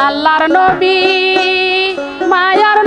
আল্লাহর নবী মায়ার